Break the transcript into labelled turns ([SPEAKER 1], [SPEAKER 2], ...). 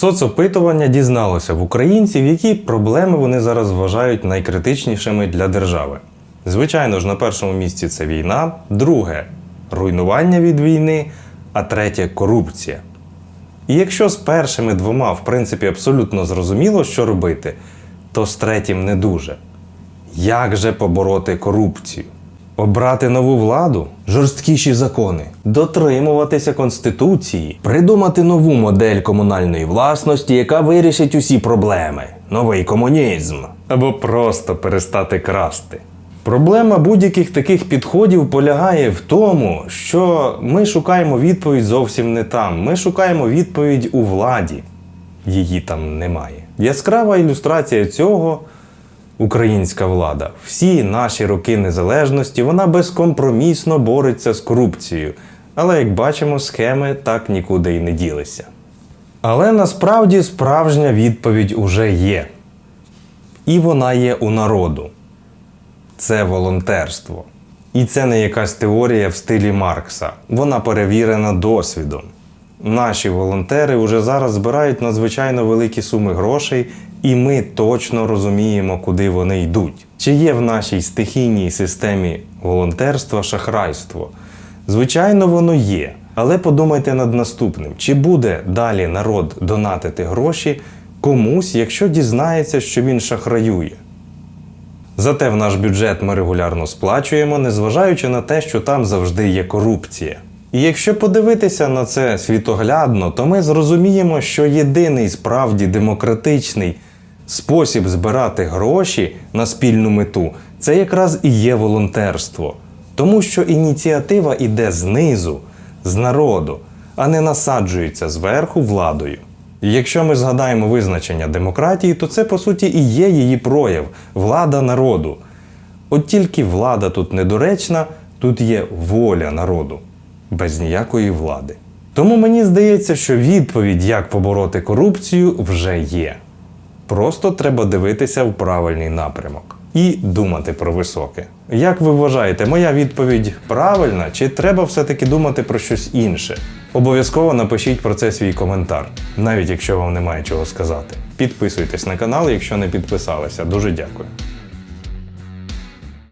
[SPEAKER 1] Соцопитування дізналося в українців, які проблеми вони зараз вважають найкритичнішими для держави. Звичайно ж, на першому місці це війна, друге руйнування від війни, а третє корупція. І якщо з першими двома, в принципі, абсолютно зрозуміло, що робити, то з третім не дуже. Як же побороти корупцію? Обрати нову владу, жорсткіші закони, дотримуватися конституції, придумати нову модель комунальної власності, яка вирішить усі проблеми, новий комунізм, або просто перестати красти. Проблема будь-яких таких підходів полягає в тому, що ми шукаємо відповідь зовсім не там. Ми шукаємо відповідь у владі. Її там немає. Яскрава ілюстрація цього українська влада. Всі наші роки незалежності вона безкомпромісно бореться з корупцією. Але як бачимо, схеми так нікуди й не ділися. Але насправді справжня відповідь уже є. І вона є у народу. Це волонтерство. І це не якась теорія в стилі Маркса. Вона перевірена досвідом. Наші волонтери вже зараз збирають надзвичайно великі суми грошей, і ми точно розуміємо, куди вони йдуть. Чи є в нашій стихійній системі волонтерства шахрайство? Звичайно, воно є. Але подумайте над наступним: чи буде далі народ донатити гроші комусь, якщо дізнається, що він шахраює? Зате в наш бюджет ми регулярно сплачуємо, незважаючи на те, що там завжди є корупція. І якщо подивитися на це світоглядно, то ми зрозуміємо, що єдиний справді демократичний спосіб збирати гроші на спільну мету це якраз і є волонтерство. Тому що ініціатива іде знизу, з народу, а не насаджується зверху владою. Якщо ми згадаємо визначення демократії, то це по суті і є її прояв влада народу. От тільки влада тут недоречна, тут є воля народу, без ніякої влади. Тому мені здається, що відповідь, як побороти корупцію, вже є. Просто треба дивитися в правильний напрямок і думати про високе. Як ви вважаєте, моя відповідь правильна, чи треба все-таки думати про щось інше? Обов'язково напишіть про це свій коментар, навіть якщо вам немає чого сказати. Підписуйтесь на канал, якщо не підписалися. Дуже дякую.